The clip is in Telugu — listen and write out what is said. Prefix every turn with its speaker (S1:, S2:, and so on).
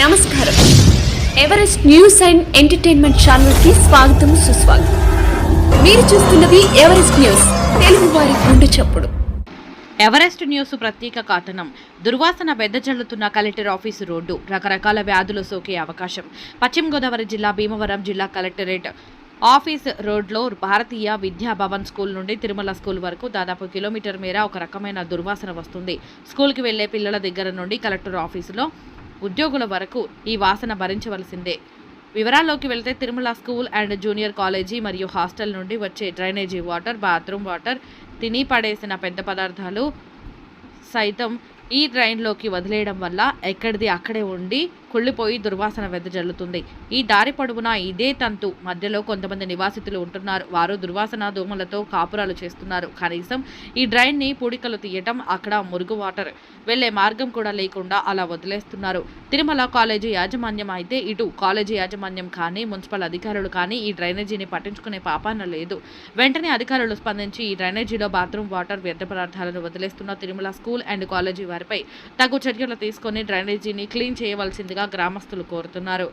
S1: నమస్కారం. ఎవరెస్ట్ న్యూస్ అండ్ ఎంటర్టైన్మెంట్ ఛానల్కి స్వాగతం సుస్వాగతం. మీరు చూస్తున్నది ఎవరెస్ట్ న్యూస్ తెలుగు వారి గుండె చప్పుడు.
S2: ఎవరెస్ట్ న్యూస్ ప్రత్యేక కథనం దుర్వాసన వెదజల్లుతున్న కలెక్టర్ ఆఫీసు రోడ్డు. రకరకాల వ్యాధులు సోకే అవకాశం. పశ్చిమ గోదావరి జిల్లా భీమవరం జిల్లా కలెక్టరేట్ ఆఫీస్ రోడ్లో భారతీయ విద్యా భవన్ స్కూల్ నుండి తిరుమల స్కూల్ వరకు దాదాపు కిలోమీటర్ మేర ఒక రకమైన దుర్వాసన వస్తుంది. స్కూల్కి వెళ్ళే పిల్లల దగ్గర నుండి కలెక్టర్ ఆఫీసులో ఉద్యోగుల వరకు ఈ వాసన భరించవలసిందే. వివరాల్లోకి వెళ్తే Tirumala school and junior college మరియు హాస్టల్ నుండి వచ్చే డ్రైనేజీ వాటర్ బాత్రూమ్ వాటర్ తిని పడేసిన పెద్ద పదార్థాలు సైతం ఈ డ్రైన్లోకి వదిలేయడం వల్ల ఎక్కడిది అక్కడే ఉండి కుళ్ళిపోయి దుర్వాసన వెదజల్లుతుంది ఈ దారి పొడవునా ఇదే తంతు. మధ్యలో కొంతమంది నివాసితులు ఉంటున్నారు. వారు దుర్వాసన దోమలతో కాపురాలు చేస్తున్నారు. కనీసం ఈ డ్రైన్ని పూడికలు తీయటం అక్కడ మురుగు వాటర్. వెళ్ళే మార్గం కూడా లేకుండా అలా వదిలేస్తున్నారు. తిరుమల కాలేజీ యాజమాన్యం అయితే ఇటు కాలేజీ యాజమాన్యం కానీ మున్సిపల్ అధికారులు కానీ ఈ డ్రైనేజీని పట్టించుకునే పాపాన లేదు. వెంటనే అధికారులు స్పందించి ఈ డ్రైనేజీలో బాత్రూమ్ వాటర్ వ్యర్థ పదార్థాలను వదిలేస్తున్న తిరుమల స్కూల్ అండ్ కాలేజీ వారిపై తగు చర్యలు తీసుకొని డ్రైనేజీని క్లీన్ చేయవలసిందిగా గ్రామస్తులు కోరుతున్నారు.